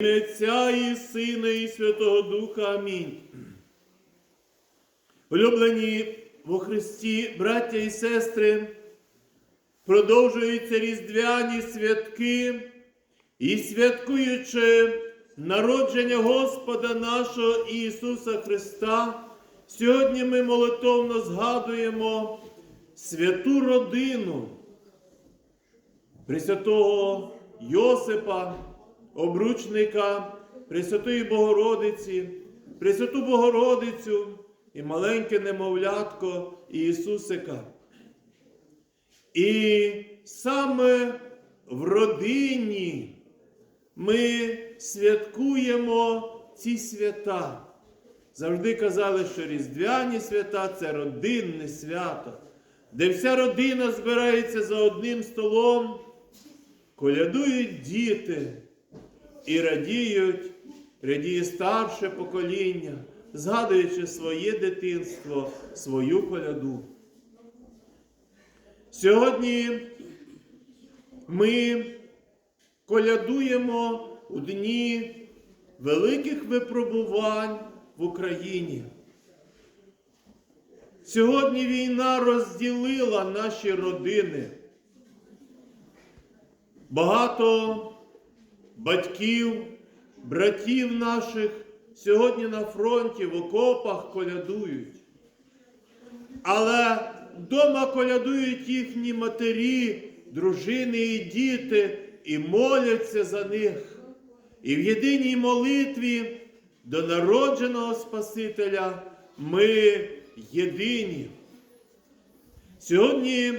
Отця і Сина, і Святого Духа. Амінь. Улюблені во Христі, браття і сестри, продовжуються різдвяні святки і святкуючи народження Господа нашого Ісуса Христа, сьогодні ми молитовно згадуємо святу родину Пресвятого Йосипа, обручника, Пресвятої Богородиці, Пресвяту Богородицю і маленьке немовлятко Ісусика. І саме в родині ми святкуємо ці свята. Завжди казали, що Різдвяні свята це родинне свято, де вся родина збирається за одним столом, колядують діти і радіють, радіє старше покоління, згадуючи своє дитинство, свою коляду. Сьогодні ми колядуємо у дні великих випробувань в Україні. Сьогодні війна розділила наші родини. Багато батьків, братів наших сьогодні на фронті, в окопах колядують. Але вдома колядують їхні матері, дружини і діти і моляться за них. І в єдиній молитві до народженого Спасителя ми єдині. Сьогодні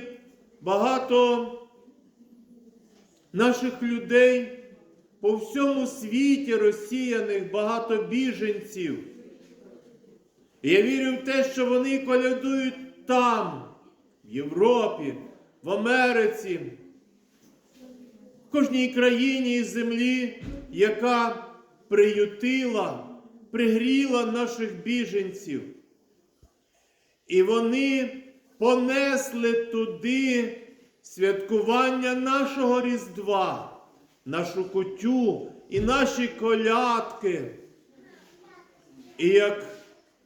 багато наших людей по всьому світі розсіяних багато біженців. Я вірю в те, що вони колядують там, в Європі, в Америці, в кожній країні і землі, яка приютила, пригріла наших біженців. І вони понесли туди святкування нашого Різдва, нашу кутю і наші колядки. І як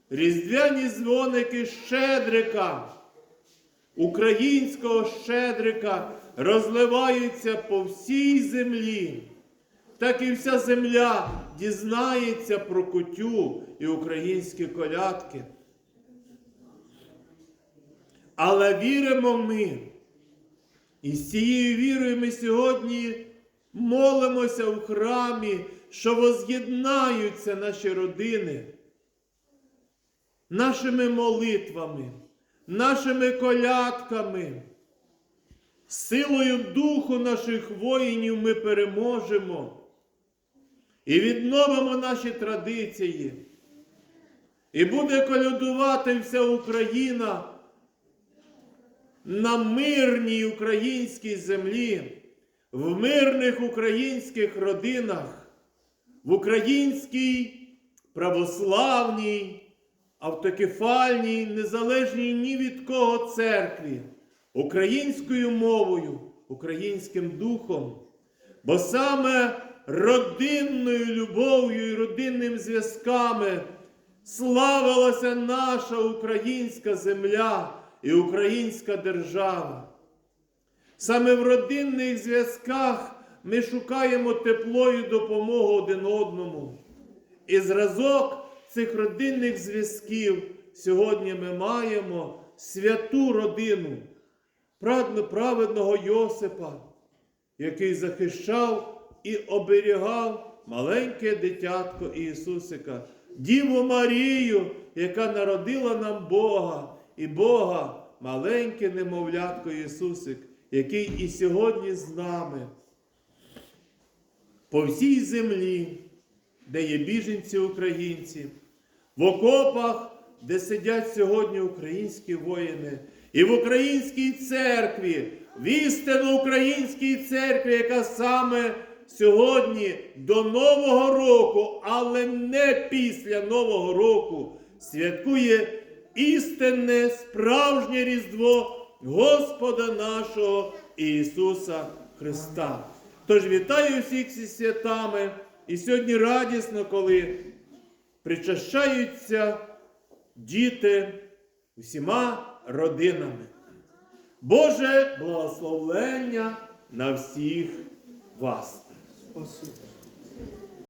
різдвяні дзвоники Щедрика, українського Щедрика розливаються по всій землі, так і вся земля дізнається про кутю і українські колядки. Але віримо ми. І з цією вірою ми сьогодні молимося в храмі, що воз'єднаються наші родини нашими молитвами, нашими колядками. Силою духу наших воїнів ми переможемо і відновимо наші традиції. І буде колядувати вся Україна на мирній українській землі, в мирних українських родинах, в українській православній, автокефальній, незалежній ні від кого церкві, українською мовою, українським духом. Бо саме родинною любов'ю і родинними зв'язками славилася наша українська земля і українська держава. Саме в родинних зв'язках ми шукаємо тепло і допомогу один одному. І зразок цих родинних зв'язків сьогодні ми маємо святу родину, праведного Йосипа, який захищав і оберігав маленьке дитятко Ісусика, Діву Марію, яка народила нам Бога і Бога, маленьке немовлятко Ісусик, який і сьогодні з нами. По всій землі, де є біженці українці, в окопах, де сидять сьогодні українські воїни, і в українській церкві, в істинно українській церкві, яка саме сьогодні до Нового року, але не після Нового року, святкує істинне справжнє Різдво Господа нашого Ісуса Христа. Тож вітаю всіх зі святами, І сьогодні радісно, коли причащаються діти усіма родинами. Боже благословення на всіх вас. Спасибо.